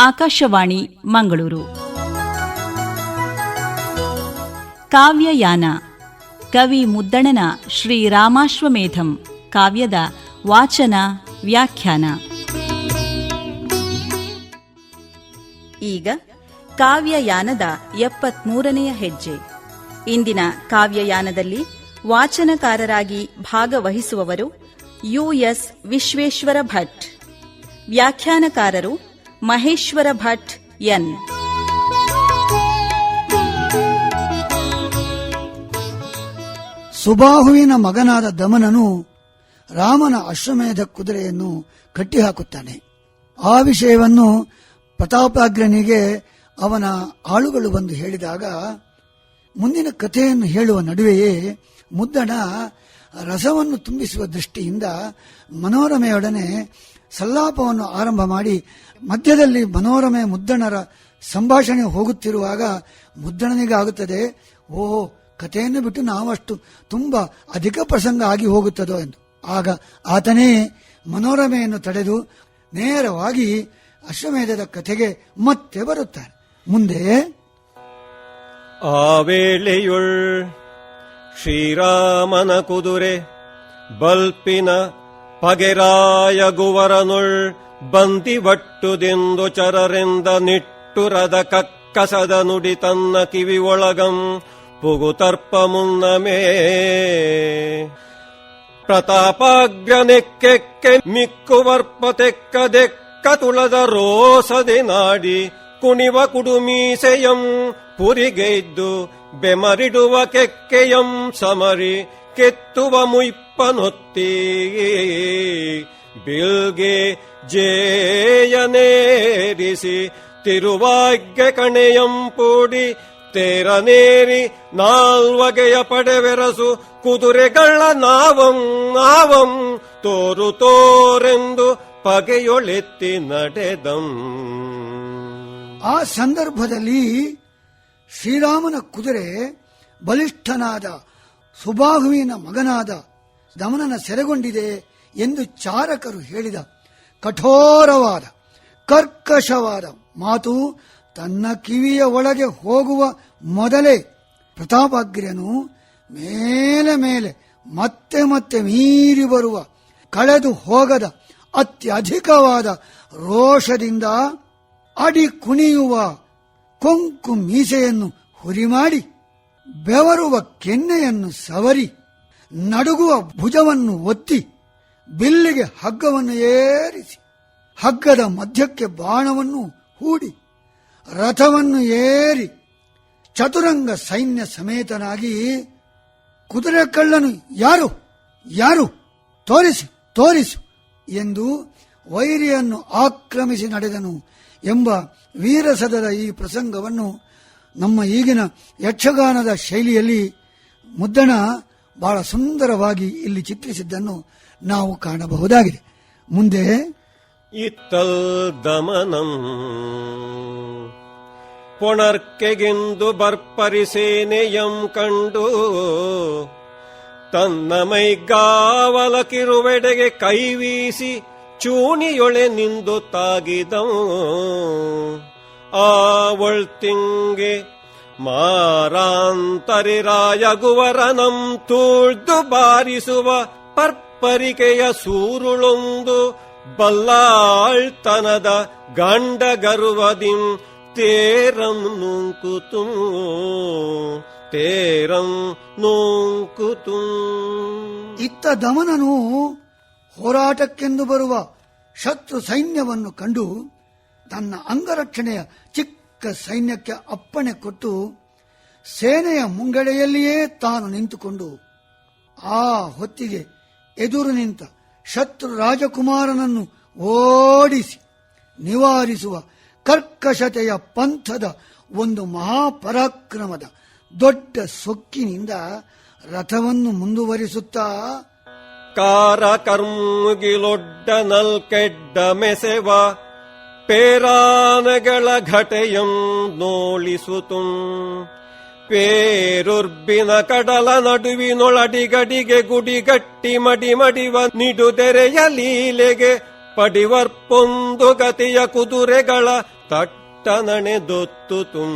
ಆಕಾಶವಾಣಿ, ಮಂಗಳೂರು. ಕಾವ್ಯಯಾನ, ಕವಿ ಮುದ್ದಣನ ಶ್ರೀರಾಮಾಶ್ವಮೇಧಂ ಕಾವ್ಯದ ವಾಚನ, ವ್ಯಾಖ್ಯಾನ. ಈಗ ಕಾವ್ಯಯಾನದ ಎಪ್ಪತ್ಮೂರನೆಯ ಹೆಜ್ಜೆ. ಇಂದಿನ ಕಾವ್ಯಯಾನದಲ್ಲಿ ವಾಚನಕಾರರಾಗಿ ಭಾಗವಹಿಸುವವರು ಯುಎಸ್ ವಿಶ್ವೇಶ್ವರ ಭಟ್. ವ್ಯಾಖ್ಯಾನಕಾರರು ಮಹೇಶ್ವರ ಭಟ್ ಎನ್. ಸುಬಾಹುವಿನ ಮಗನಾದ ದಮನನು ರಾಮನ ಅಶ್ವಮೇಧ ಕುದುರೆಯನ್ನು ಕಟ್ಟಿಹಾಕುತ್ತಾನೆ. ಆ ವಿಷಯವನ್ನು ಪ್ರತಾಪಾಗ್ರನಿಗೆ ಅವನ ಆಳುಗಳು ಬಂದು ಹೇಳಿದಾಗ, ಮುಂದಿನ ಕಥೆಯನ್ನು ಹೇಳುವ ನಡುವೆಯೇ ಮುದ್ದಣ ರಸವನ್ನು ತುಂಬಿಸುವ ದೃಷ್ಟಿಯಿಂದ ಮನೋರಮೆಯೊಡನೆ ಸಲ್ಲಾಪವನ್ನು ಆರಂಭ ಮಾಡಿ ಮಧ್ಯದಲ್ಲಿ ಮನೋರಮೆ ಮುದ್ದಣರ ಸಂಭಾಷಣೆ ಹೋಗುತ್ತಿರುವಾಗ ಮುದ್ದಣನಿಗಾಗುತ್ತದೆ ಓ ಕಥೆಯನ್ನು ಬಿಟ್ಟು ನಾವಷ್ಟು ತುಂಬಾ ಅಧಿಕ ಪ್ರಸಂಗ ಆಗಿ ಹೋಗುತ್ತದೋ ಎಂದು. ಆಗ ಆತನೇ ಮನೋರಮೆಯನ್ನು ತಡೆದು ನೇರವಾಗಿ ಅಶ್ವಮೇಧದ ಕಥೆಗೆ ಮತ್ತೆ ಬರುತ್ತಾರೆ. ಮುಂದೆ, ಆ ವೇಳೆಯುಳ್ ಶ್ರೀರಾಮನ ಕುದುರೆ ಬಲ್ಪಿನ ಪಗೆರಾಯಗುವರನುಳ್ ಬಂದಿವಟ್ಟುದೆಂದು ಚರರೆಂದ ನಿಟ್ಟುರದ ಕಕ್ಕಸದ ನುಡಿ ತನ್ನ ಕಿವಿ ಒಳಗಂ ಪುಗುತರ್ಪ ಮುನ್ನಮೇ ಪ್ರತಾಪಾಗ್ರನೆಕ್ಕೆಕ್ಕೆ ಮಿಕ್ಕುವರ್ಪ ತೆಕ್ಕ ದೆಕ್ಕ ತುಳದ ರೋಸದೆ ನಾಡಿ ಕುಣಿವ ಕುಡುಮೀಸೆಯಂ ಪುರಿಗೈದ್ದು ಬೆಮರಿಡುವ ಕೆಕ್ಕೆಯಂ ಸಮರಿ ಕೆತ್ತುವ ಮುಯ್ಪನೊತ್ತಿ ಬಿಲ್ಗೆ ಜೇಯನೇರಿಸಿ ತಿರುವಾಗ್ಯ ಕಣೆಯಂ ಪೂಡಿ ತೇರನೇರಿ ನಾಲ್ವಗೆಯ ಪಡೆವೆರಸು ಕುದುರೆಗಳ ನಾವಂ ನಾವಂ ತೋರು ತೋರೆಂದು ಪಗೆಯೊಳೆತ್ತಿ ನಡೆದಂ. ಆ ಸಂದರ್ಭದಲ್ಲಿ ಶ್ರೀರಾಮನ ಕುದುರೆ ಬಲಿಷ್ಠನಾದ ಸುಬಾಹುವಿನ ಮಗನಾದ ದಮನನ ಸೆರೆಗೊಂಡಿದೆ ಎಂದು ಚಾರಕರು ಹೇಳಿದ ಕಠೋರವಾದ, ಕರ್ಕಶವಾದ ಮಾತು ತನ್ನ ಕಿವಿಯ ಒಳಗೆ ಹೋಗುವ ಮೊದಲೇ ಪ್ರತಾಪಾಗ್ರ್ಯನು ಮೇಲೆ ಮೇಲೆ ಮತ್ತೆ ಮತ್ತೆ ಮೀರಿ ಬರುವ, ಕಳೆದು ಹೋಗದ ಅತ್ಯಧಿಕವಾದ ರೋಷದಿಂದ ಅಡಿ ಕುಣಿಯುವ ಕೊಂಕು ಮೀಸೆಯನ್ನು ಹುರಿಮಾಡಿ ಬೆವರುವ ಕೆನ್ನೆಯನ್ನು ಸವರಿ, ನಡುಗುವ ಭುಜವನ್ನು ಒತ್ತಿ, ಬಿಲ್ಲಿಗೆ ಹಗ್ಗವನ್ನು ಏರಿಸಿ, ಹಗ್ಗದ ಮಧ್ಯಕ್ಕೆ ಬಾಣವನ್ನು ಹೂಡಿ, ರಥವನ್ನು ಏರಿ, ಚತುರಂಗ ಸೈನ್ಯ ಸಮೇತನಾಗಿ ಕುದುರೆ ಕಳ್ಳನು ಯಾರು? ಯಾರು? ತೋರಿಸು ತೋರಿಸು ಎಂದು ವೈರಿಯನ್ನು ಆಕ್ರಮಿಸಿ ನಡೆದನು ಎಂಬ ವೀರಸದರ ಈ ಪ್ರಸಂಗವನ್ನು ನಮ್ಮ ಈಗಿನ ಯಕ್ಷಗಾನದ ಶೈಲಿಯಲ್ಲಿ ಮುದ್ದಣ ಬಹಳ ಸುಂದರವಾಗಿ ಇಲ್ಲಿ ಚಿತ್ರಿಸಿದ್ದನ್ನು ನಾವು ಕಾಣಬಹುದಾಗಿದೆ. ಮುಂದೆ ಇತ್ತಲ್ ದಮನಂ ಬರ್ಪರಿ ಸೇನೆಯಂ ಕಂಡು ತನ್ನ ಮೈಗಾವಲ ಕಿರುವೆಡೆಗೆ ಕೈವೀಸಿ ಚೂಣಿಯೊಳೆ ನಿಂದು ತಾಗಿದಂ. ಒಳ್ತಿಂಗೆ ಮಾರಾಂತರಿರಾಯಗುವರನಂ ತೂಳ್ದು ಬಾರಿಸುವ ಪರ್ಪರಿಕೆಯ ಸೂರುಳೊಂದು ಬಲ್ಲಾಳ್ತನದ ಗಂಡಗರುವದಿಂ ತೇರಂ ನೂಂಕುತು ತೇರಂ ನೂಂಕುತು. ಇತ್ತ ದಮನನು ಹೋರಾಟಕ್ಕೆಂದು ಬರುವ ಶತ್ರು ಸೈನ್ಯವನ್ನು ಕಂಡು ತನ್ನ ಅಂಗರಕ್ಷಣೆಯ ಚಿಕ್ಕ ಸೈನ್ಯಕ್ಕೆ ಅಪ್ಪಣೆ ಕೊಟ್ಟು ಸೇನೆಯ ಮುಂಗಡೆಯಲ್ಲಿಯೇ ತಾನು ನಿಂತುಕೊಂಡು ಆ ಹೊತ್ತಿಗೆ ಎದುರು ನಿಂತ ಶತ್ರು ರಾಜಕುಮಾರನನ್ನು ಓಡಿಸಿ ನಿವಾರಿಸುವ ಕರ್ಕಶತೆಯ ಪಂಥದ ಒಂದು ಮಹಾಪರಾಕ್ರಮದ ದೊಡ್ಡ ಸೊಕ್ಕಿನಿಂದ ರಥವನ್ನು ಮುಂದುವರಿಸುತ್ತಾ ಕಾರ ಕರ್ಮುಗಿಲೊಡ್ಡ ನಲ್ಕೆಡ್ಡ ಮೆಸೆವ ಪೇರಾನಗಳ ಘಟೆಯಂ ನೋಳಿಸುತುಂ. ಪೇರುರ್ಬಿನ ಕಡಲ ನಡುವಿನೊಳಡಿಗಡಿಗೆ ಗುಡಿಗಟ್ಟಿ ಮಡಿ ಮಡಿವ ನಿಡುದೆರೆಯ ಲೀಲೆಗೆ ಪಡಿವರ್ಪೊಂದು ಗತಿಯ ಕುದುರೆಗಳ ತಟ್ಟನಣೆದೊತ್ತು ತುಂ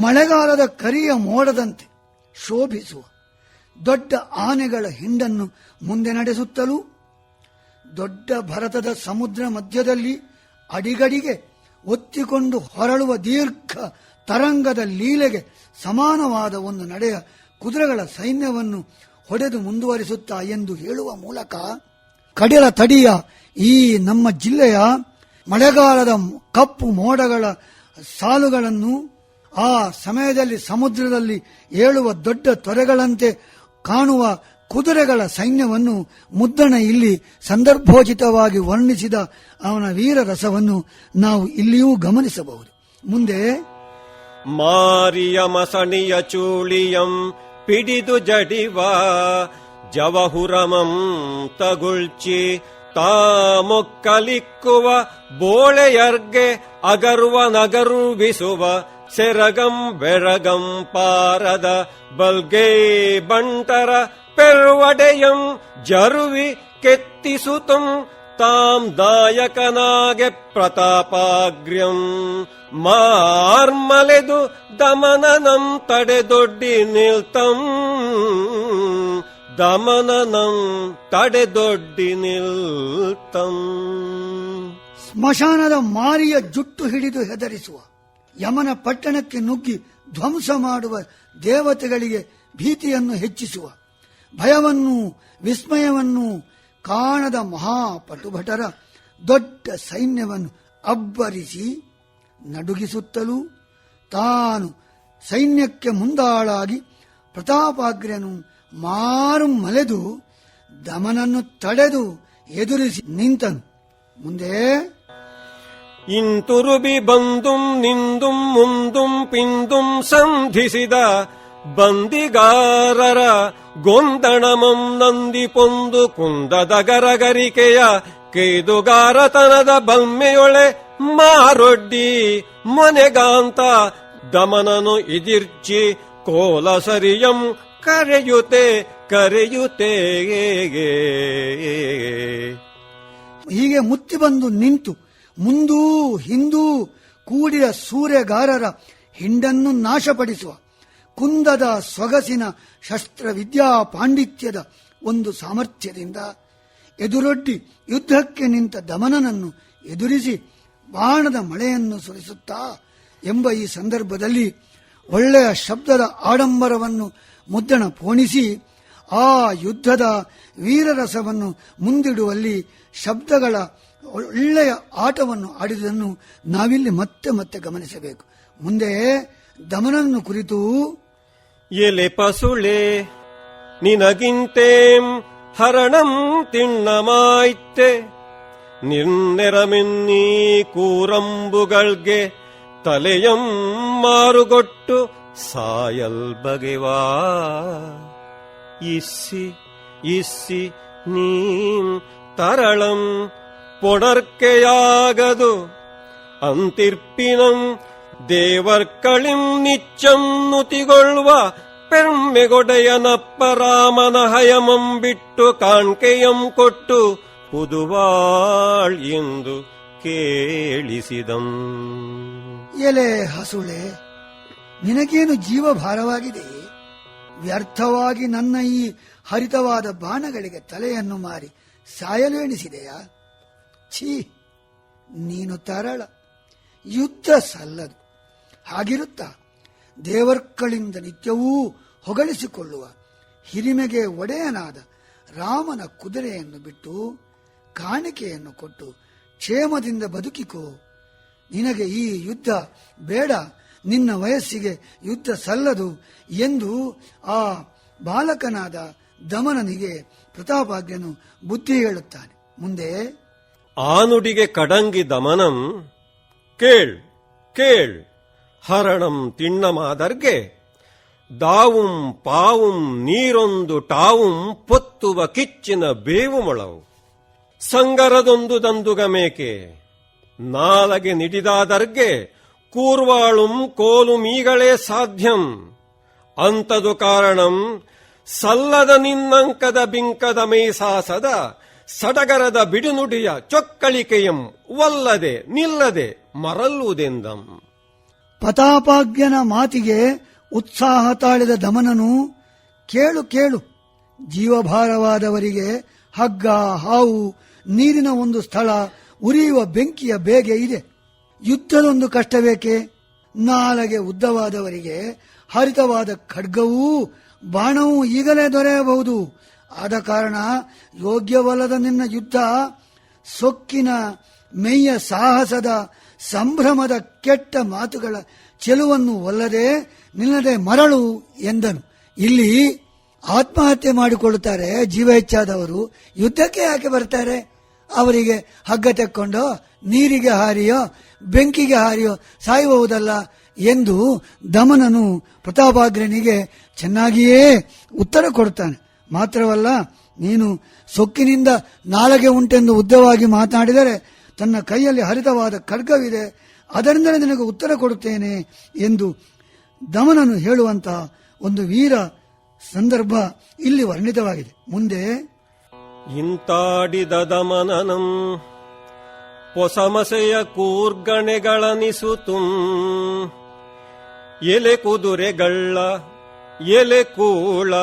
ಮಳೆಗಾಲದ ಕರಿಯ ಮೋಡದಂತೆ ಶೋಭಿಸುವ ದೊಡ್ಡ ಆನೆಗಳ ಹಿಂಡನ್ನು ಮುಂದೆ ನಡೆಸುತ್ತಲೂ ದೊಡ್ಡ ಭರತದ ಸಮುದ್ರ ಮಧ್ಯದಲ್ಲಿ ಅಡಿಗಡಿಗೆ ಒತ್ತಿಕೊಂಡು ಹೊರಳುವ ದೀರ್ಘ ತರಂಗದ ಲೀಲೆಗೆ ಸಮಾನವಾದ ಒಂದು ನಡೆಯ ಕುದುರೆಗಳ ಸೈನ್ಯವನ್ನು ಹೊಡೆದು ಮುಂದುವರಿಸುತ್ತಾ ಎಂದು ಹೇಳುವ ಮೂಲಕ ಕಡಲ ತಡಿಯ ಈ ನಮ್ಮ ಜಿಲ್ಲೆಯ ಮಳೆಗಾಲದ ಕಪ್ಪು ಮೋಡಗಳ ಸಾಲುಗಳನ್ನು ಆ ಸಮಯದಲ್ಲಿ ಸಮುದ್ರದಲ್ಲಿ ಏಳುವ ದೊಡ್ಡ ತೊರೆಗಳಂತೆ ಕಾಣುವ ಕುದುರೆಗಳ ಸೈನ್ಯವನ್ನು ಮುದ್ದಣ ಇಲ್ಲಿ ಸಂದರ್ಭೋಚಿತವಾಗಿ ವರ್ಣಿಸಿದ ಅವನ ವೀರ ರಸವನ್ನು ನಾವು ಇಲ್ಲಿಯೂ ಗಮನಿಸಬಹುದು. ಮುಂದೆ ಮಾರಿಯ ಮಸಣಿಯ ಚೂಳಿಯಂ ಪಿಡಿದು ಜಡಿವ ಜವಹುರಮಂ ತಗುಳ್ಚಿ ತಾಮೊಕ್ಕಲಿಕ್ಕುವ ಬೋಳೆಯರ್ಗೆ ಅಗರುವ ನಗರುವಿಸುವ ಸೆರಗಂ ಬೆರಗಂ ಪಾರದ ಬಲ್ಗೇ ಬಂಟರ ಪೆರ್ವಡೆಯಂ ಜರುವಿ ಕೆತ್ತಿಸುತಂ ತಾಂ ದಾಯಕನಾಗೆ ಪ್ರತಾಪಾಗ್ರ್ಯಂ. ಮಾರ್ಮಲೆದು ದಮನನಂ ತಡೆದೊಡ್ಡಿ ನಿಲ್ತಂ. ದಮನನಂ ತಡೆದೊಡ್ಡಿ ನಿಲ್ತಂ. ಸ್ಮಶಾನದ ಮಾರಿಯ ಜುಟ್ಟು ಹಿಡಿದು ಹೆದರಿಸುವ, ಯಮನ ಪಟ್ಟಣಕ್ಕೆ ನುಗ್ಗಿ ಧ್ವಂಸ ಮಾಡುವ ದೇವತೆಗಳಿಗೆ ಭೀತಿಯನ್ನು ಹೆಚ್ಚಿಸುವ ಭಯವನ್ನು, ವಿಸ್ಮಯವನ್ನು ಕಾಣದ ಮಹಾಪಟುಭಟರ ದೊಡ್ಡ ಸೈನ್ಯವನ್ನು ಅಬ್ಬರಿಸಿ ನಡುಗಿಸುತ್ತಲೂ ತಾನು ಸೈನ್ಯಕ್ಕೆ ಮುಂದಾಳಾಗಿ ಪ್ರತಾಪಾಗ್ರ್ಯನು ಮಾರು ಮಲೆದು ದಮನನ್ನು ತಡೆದು ಎದುರಿಸಿ ನಿಂತನು. ಮುಂದೆ, ಇಂತುರುಬಿ ಬಂದುಂ ನಿಂದುಂ ಮುಂದುಂ ಪಿಂದುಂ ಸಂಧಿಸಿದ ಬಂದಿಗಾರರ ಗೊಂದಣಮಂ ನಂದಿ ಪೊಂದು ಕುಂದದ ಗರಗರಿಕೆಯ ಕೇದುಗಾರತನದ ಬಲ್ಮೆಯೊಳೆ ಮಾರೊಡ್ಡಿ ಮನೆಗಾಂತ ದಮನನು ಇದಿರ್ಚಿ ಕೋಲಸರಿಯಂ ಕರೆಯುತೆ ಕರೆಯುತೆ ಹೀಗೆ ಮುತ್ತಿ ಬಂದು ನಿಂತು ಮುಂದೂ ಹಿಂದೂ ಕೂಡಿದ ಸೂರ್ಯಗಾರರ ಹಿಂಡನ್ನು ನಾಶಪಡಿಸುವ ಕುಂದದ ಸೊಗಸಿನ ಶಸ್ತ್ರವಿದ್ಯಾ ಪಾಂಡಿತ್ಯದ ಒಂದು ಸಾಮರ್ಥ್ಯದಿಂದ ಎದುರೊಡ್ಡಿ ಯುದ್ಧಕ್ಕೆ ನಿಂತ ದಮನನನ್ನು ಎದುರಿಸಿ ಬಾಣದ ಮಳೆಯನ್ನು ಸುರಿಸುತ್ತಾ ಎಂಬ ಈ ಸಂದರ್ಭದಲ್ಲಿ ಒಳ್ಳೆಯ ಶಬ್ದದ ಆಡಂಬರವನ್ನು ಮುದ್ದಣ ಪೋಣಿಸಿ ಆ ಯುದ್ಧದ ವೀರರಸವನ್ನು ಮುಂದಿಡುವಲ್ಲಿ ಶಬ್ದಗಳ ಒಳ್ಳೆಯ ಆಟವನ್ನು ಆಡಿದುದನ್ನು ನಾವಿಲ್ಲಿ ಮತ್ತೆ ಮತ್ತೆ ಗಮನಿಸಬೇಕು. ಮುಂದೆ ದಮನನ್ನು ಕುರಿತು ಎಲೆ ಪಸುಳೆ ನಿನಗಿಂತೇಂ ಹರಣಂ ತಿಣ್ಣಮಾಯ್ತೆ ನಿರ್ನೆರಮೆನ್ನೀ ಕೂರಂಬುಗಳ್ಗೆ ತಲೆಯಂ ಮಾರುಗೊಟ್ಟು ಸಾಯಲ್ ಬಗೆವಾ ಇಸ್ಸಿ ಇಸ್ಸಿ ನೀಂ ತರಳಂ ಪೊಡರ್ಕೆಯಾಗದು ಅಂತಿರ್ಪಿನಂ ದೇವರ್ಕಳಿಂ ನಿಚ್ಚಂ ನುತಿಗೊಳ್ಳುವ ಪೆರ್ಮೆಗೊಡೆಯನಪ್ಪ ರಾಮನ ಹಯಮಂ ಬಿಟ್ಟು ಕಾಣ್ಕೆಯಂ ಕೊಟ್ಟು ಪುದುವಾಳ್ ಎಂದು ಕೇಳಿಸಿದಂ. ಎಲೆ ಹಸುಳೆ, ನಿನಗೇನು ಜೀವ ಭಾರವಾಗಿದೆ ವ್ಯರ್ಥವಾಗಿ ನನ್ನ ಈ ಹರಿತವಾದ ಬಾಣಗಳಿಗೆ ತಲೆಯನ್ನು ಮಾರಿ ಸಾಯಲು ಎಣಿಸಿದೆಯಾ? ಛೀ, ನೀನು ತರಳ. ಯುದ್ಧ ಸಲ್ಲದು. ಹಾಗಿರುತ್ತಾ? ದೇವರ್ಕಳಿಂದ ನಿತ್ಯವೂ ಹೊಗಳಿಸಿಕೊಳ್ಳುವ ಹಿರಿಮೆಗೆ ಒಡೆಯನಾದ ರಾಮನ ಕುದುರೆಯನ್ನು ಬಿಟ್ಟು ಕಾಣಿಕೆಯನ್ನು ಕೊಟ್ಟು ಕ್ಷೇಮದಿಂದ ಬದುಕಿಕೋ. ನಿನಗೆ ಈ ಯುದ್ಧ ಬೇಡ, ನಿನ್ನ ವಯಸ್ಸಿಗೆ ಯುದ್ಧ ಸಲ್ಲದು ಎಂದು ಆ ಬಾಲಕನಾದ ದಮನನಿಗೆ ಪ್ರತಾಪಾಗ್ಯನು ಬುದ್ಧಿ ಹೇಳುತ್ತಾನೆ. ಮುಂದೆ, ಆ ನುಡಿಗೆ ಕಡಂಗಿ ದಮನಂ ಕೇಳ್ ಕೇಳ್. ಹರಣಂ ತಿಣ್ಣಮಾದರ್ಗೆ. ದಾವುಂ ಪಾವುಂ ನೀರೊಂದು ಟಾವುಂ ಪೊತ್ತುವ ಕಿಚ್ಚಿನ ಬೇವು ಮೊಳವು ಸಂಗರದೊಂದು ದಂದುಗ ಮೇಕೆ ನಾಲಗೆ ನಿಡಿದಾದರ್ಗೆ ಕೂರ್ವಾಳುಂ ಕೋಲುಮೀಗಳೇ ಸಾಧ್ಯಂ. ಅಂತದು ಕಾರಣಂ ಸಲ್ಲದ ನಿನ್ನಂಕದ ಬಿಂಕದ ಮೈಸಾಸದ ಸಡಗರದ ಬಿಡುನುಡಿಯ ಚೊಕ್ಕಳಿಕೆಯಂ ಒಲ್ಲದೆ ನಿಲ್ಲದೆ ಮರಲ್ಲುವುದೆಂದಂ ಪತಾಪಾಗ್ಯನ ಮಾತಿಗೆ ಉತ್ಸಾಹ ತಾಳಿದ ದಮನನು, ಕೇಳು ಕೇಳು. ಜೀವಭಾರವಾದವರಿಗೆ ಹಗ್ಗ, ಹಾವು, ನೀರಿನ ಒಂದು ಸ್ಥಳ, ಉರಿಯುವ ಬೆಂಕಿಯ ಬೇಗೆ ಇದೆ. ಯುದ್ಧದೊಂದು ಕಷ್ಟಬೇಕೆ ನಾಲಗೆ ಉದ್ದವಾದವರಿಗೆ ಹರಿತವಾದ ಖಡ್ಗವೂ, ಬಾಣವೂ ಈಗಲೇ ದೊರೆಯಬಹುದು. ಆದ ಕಾರಣ ಯೋಗ್ಯವಲ್ಲದ ನಿನ್ನ ಯುದ್ಧ, ಸೊಕ್ಕಿನ, ಮೆಯ್ಯ ಸಾಹಸದ ಸಂಭ್ರಮದ ಕೆಟ್ಟ ಮಾತುಗಳ ಚೆಲುವನ್ನು ಒಲ್ಲದೆ ನಿಲ್ಲದೆ ಮರಳು ಎಂದನು. ಇಲ್ಲಿ ಆತ್ಮಹತ್ಯೆ ಮಾಡಿಕೊಳ್ಳುತ್ತಾರೆ ಜೀವ ಹೆಚ್ಚಾದವರು. ಯುದ್ಧಕ್ಕೆ ಯಾಕೆ ಬರ್ತಾರೆ? ಅವರಿಗೆ ಹಗ್ಗ ತೆಕ್ಕೊಂಡು, ನೀರಿಗೆ ಹಾರಿಯೋ, ಬೆಂಕಿಗೆ ಹಾರಿಯೋ ಸಾಯುವುದಲ್ಲ ಎಂದು ದಮನನು ಪ್ರತಾಪಾಗ್ರನಿಗೆ ಚೆನ್ನಾಗಿಯೇ ಉತ್ತರ ಕೊಡುತ್ತಾನೆ. ಮಾತ್ರವಲ್ಲ, ನೀನು ಸೊಕ್ಕಿನಿಂದ ನಾಲಗೆ ಉಂಟೆಂದು ಉದ್ದವಾಗಿ ಮಾತನಾಡಿದರೆ ತನ್ನ ಕೈಯಲ್ಲಿ ಹರಿತವಾದ ಖಡ್ಗವಿದೆ, ಅದರಿಂದಲೇ ನಿನಗೆ ಉತ್ತರ ಕೊಡುತ್ತೇನೆ ಎಂದು ದಮನನು ಹೇಳುವಂತಹ ಒಂದು ವೀರ ಸಂದರ್ಭ ಇಲ್ಲಿ ವರ್ಣಿತವಾಗಿದೆ. ಮುಂದೆ ಇಂತಾಡಿದ ದಮನನಂ, ಪೊಸಮಸೆಯ ಕೂರ್ಗಣೆಗಳನಿಸುತು, ಎಲೆ ಕುದುರೆಗಳ್ಳ, ಎಲೆ ಕೂಳ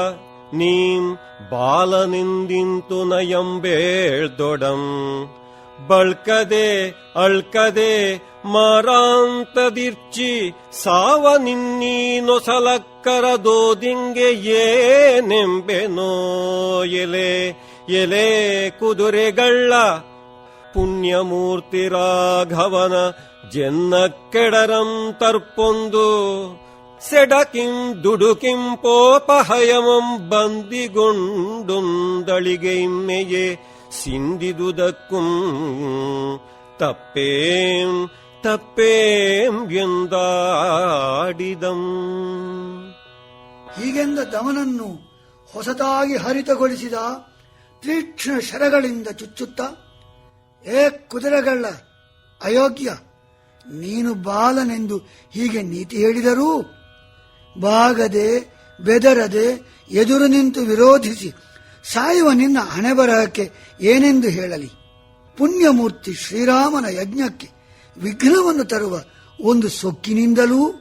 ನೀಂ ಬಾಲನಿಂದಿಂತು ನಯಂಬೇಳ್ದೊಡಂ ಬಳ್ಕದೆ, ಅಳ್ಕದೆ, ಮಾರಾಂತದಿರ್ಚಿ, ಸಾವ ನಿನ್ನೀ ನೊಸಲಕ್ಕರದೋದಿಂಗೆ ಏನೆಂಬೆನೋ ಎಲೆ ಎಲೆ ಕುದುರೆಗಳ್ಳ ಪುಣ್ಯಮೂರ್ತಿ ರಾಘವನ ಜೆನ್ನಕ್ಕೆಡರಂ ತರ್ಪೊಂದು, ಸೆಡಕಿಂ ದುಡುಕಿಂ ಪೋಪಹಯಮಂ ಬಂದಿಗೊಂಡುಂದಳಿಗೆ ಇಮ್ಮೆಯೇ ಸಿಂದಿದುದಕ್ಕುಂ ತಪ್ಪೇಂ ತಪ್ಪೇಂ ಎಂದಾಡಿದಂ. ಹೀಗೆಂದ ದಮನನ್ನು ಹೊಸತಾಗಿ ಹರಿತಗೊಳಿಸಿದ ತೀಕ್ಷ್ಣ ಶರಗಳಿಂದ ಚುಚ್ಚುತ್ತ, ಏ ಕುದುರೆಗಳ ಅಯೋಗ್ಯ, ನೀನು ಬಾಲನೆಂದು ಹೀಗೆ ನೀತಿ ಹೇಳಿದರೂ, ಬಾಗದೆ, ಬೆದರದೆ, ಎದುರು ನಿಂತು ವಿರೋಧಿಸಿ ಸಾಯುವ ನಿನ್ನ ಹಣೆಬರಹಕ್ಕೆ ಏನೆಂದು ಹೇಳಲಿ? ಪುಣ್ಯಮೂರ್ತಿ ಶ್ರೀರಾಮನ ಯಜ್ಞಕ್ಕೆ ವಿಘ್ನವನ್ನು ತರುವ ಒಂದು ಸೊಕ್ಕಿನಿಂದಲೂ,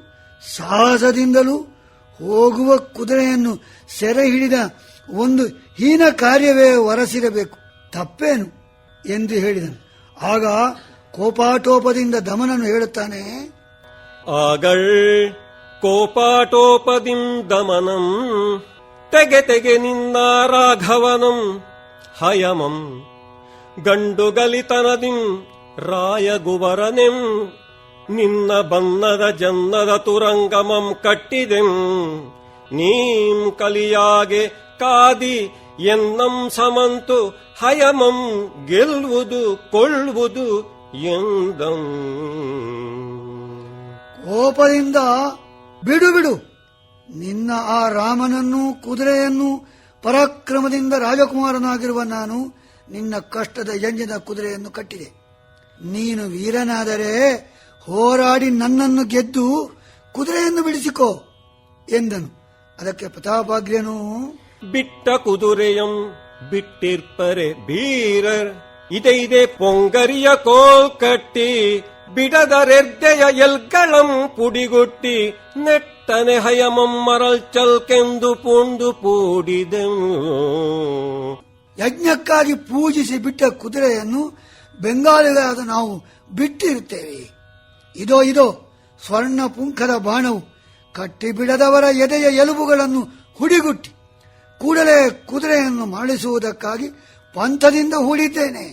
ಸಾಹಸದಿಂದಲೂ ಹೋಗುವ ಕುದುರೆಯನ್ನು ಸೆರೆ ಹಿಡಿದ ಒಂದು ಹೀನ ಕಾರ್ಯವೇ ಹೊರಸಿರಬೇಕು. ತಪ್ಪೇನು? ಎಂದು ಹೇಳಿದನು. ಆಗ ಕೋಪಾಟೋಪದಿಂದ ದಮನನು ಹೇಳುತ್ತಾನೆ ಆಗಳ್ ಕೋಪಾಟೋಪದಿಂ ದಮನಂ ತೆಗೆ ತೆಗೆ ನಿನ್ನ ರಾಘವನಂ ಹಯಮಂ. ಗಂಡುಗಲಿತನದಿಂ ರಾಯಗುವರನೆಂ. ನಿನ್ನ ಬನ್ನದ ಜನ್ನದ ತುರಂಗಮಂ ಕಟ್ಟಿದೆಂ. ನೀಂ ಕಲಿಯಾಗೆ ಕಾದಿ ಎನ್ನಂ ಸಮಂತು ಹಯಮಂ ಗೆಲ್ಲುವುದು ಕೊಳ್ಳುವುದು ಎಂದಂ. ಕೋಪದಿಂದ ಬಿಡು ಬಿಡು. ನಿನ್ನ ಆ ರಾಮನನ್ನು, ಕುದುರೆಯನ್ನು ಪರಾಕ್ರಮದಿಂದ ರಾಜಕುಮಾರನಾಗಿರುವ ನಾನು ನಿನ್ನ ಕಷ್ಟದ ಎಂಜಿನ ಕುದುರೆಯನ್ನು ಕಟ್ಟಿದೆ. ನೀನು ವೀರನಾದರೆ ಹೋರಾಡಿ ನನ್ನನ್ನು ಗೆದ್ದು ಕುದುರೆಯನ್ನು ಬಿಡಿಸಿಕೋ ಎಂದನು. ಅದಕ್ಕೆ ಪ್ರತಾಪಾಗ್ರ್ಯನು, ಬಿಟ್ಟ ಕುದುರೆಯಂ ಬಿಟ್ಟಿರ್ಪರೆ ಬೀರರ್, ಇದೆ ಇದೆ ಪೊಂಗರಿಯ ಕೋಲ್ ಕಟ್ಟಿ ಬಿಡದರೆರ್ದೆಯ ಎಲ್ಗಳಂ ಪುಡಿಗುಟ್ಟಿ ನೆಟ್ಟನೆ ಹಯಮಂ ಹಯಮೊಮ್ಮರಲ್ ಚಲ್ಕೆಂದು ಪೂಂಡು ಪೂಡಿದೆಂ. ಯಜ್ಞಕ್ಕಾಗಿ ಪೂಜಿಸಿ ಬಿಟ್ಟ ಕುದುರೆಯನ್ನು ಬೆಂಗಾಲಿಗಳಾದ ನಾವು ಬಿಟ್ಟಿರುತ್ತೇವೆ. ಇದೋ ಇದೋ, ಸ್ವರ್ಣ ಪುಂಖದ ಬಾಣವು ಕಟ್ಟಿಬಿಡದವರ ಎದೆಯ ಎಲುಬುಗಳನ್ನು ಹುಡಿಗುಟ್ಟಿ ಕೂಡಲೇ ಕುದುರೆಯನ್ನು ಮಾಡಿಸುವುದಕ್ಕಾಗಿ ಪಂಥದಿಂದ ಹೂಡಿದ್ದೇನೆ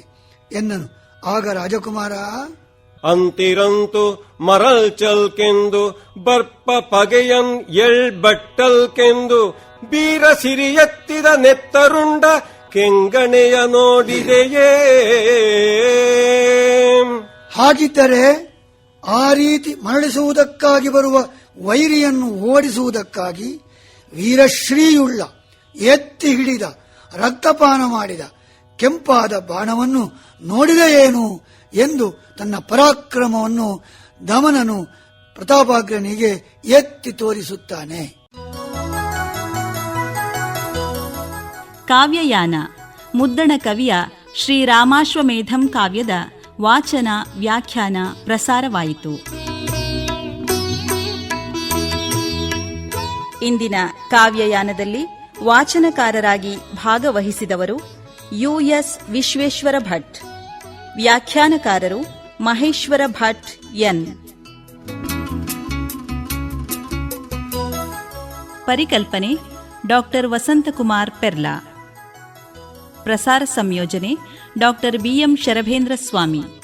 ಎಂದನು ಆಗ ರಾಜಕುಮಾರ ಅಂತಿರಂತು ಮರಲ್ ಚಲ್ಕೆಂದು ಬರ್ಪ ಪಗೆಯನ್ ಎಳ್ ಬಟ್ಟಲ್ಕೆಂದು ಬೀರ ಸಿರಿ ಎತ್ತಿದ ನೆತ್ತರುಂಡ ಕೆಂಗಣೆಯ ನೋಡಿದೆಯೇ. ಹಾಗಿದ್ದರೆ ಆ ರೀತಿ ಮರಳಿಸುವುದಕ್ಕಾಗಿ ಬರುವ ವೈರಿಯನ್ನು ಓಡಿಸುವುದಕ್ಕಾಗಿ ವೀರಶ್ರೀಯುಳ್ಳ ಎತ್ತಿ ಹಿಡಿದ ರಕ್ತಪಾನ ಮಾಡಿದ ಕೆಂಪಾದ ಬಾಣವನ್ನು ನೋಡಿದ ಏನು ಎಂದು ತನ್ನ ಪರಾಕ್ರಮವನ್ನು ದಮನನು ಪ್ರತಾಪಾಗ್ರನಿಗೆ ಎತ್ತಿ ತೋರಿಸುತ್ತಾನೆ. ಕಾವ್ಯಯಾನ. ಮುದ್ದಣ ಕವಿಯ ಶ್ರೀರಾಮಾಶ್ವಮೇಧಂ ಕಾವ್ಯದ ವಾಚನ, ವ್ಯಾಖ್ಯಾನ, ಪ್ರಸಾರವಾಯಿತು. ಇಂದಿನ ಕಾವ್ಯಯಾನದಲ್ಲಿ ವಾಚನಕಾರರಾಗಿ ಭಾಗವಹಿಸಿದವರು ಯುಎಸ್ ವಿಶ್ವೇಶ್ವರ ಭಟ್. ವ್ಯಾಖ್ಯಾನಕಾರರು ಮಹೇಶ್ವರ ಭಟ್ ಎನ್. ಪರಿಕಲ್ಪನೆ ಡಾಕ್ಟರ್ ವಸಂತಕುಮಾರ್ ಪೆರ್ಲಾ. ಪ್ರಸಾರ ಸಂಯೋಜನೆ ಡಾಕ್ಟರ್ ಬಿಎಂ. ಶರಭೇಂದ್ರ ಸ್ವಾಮಿ.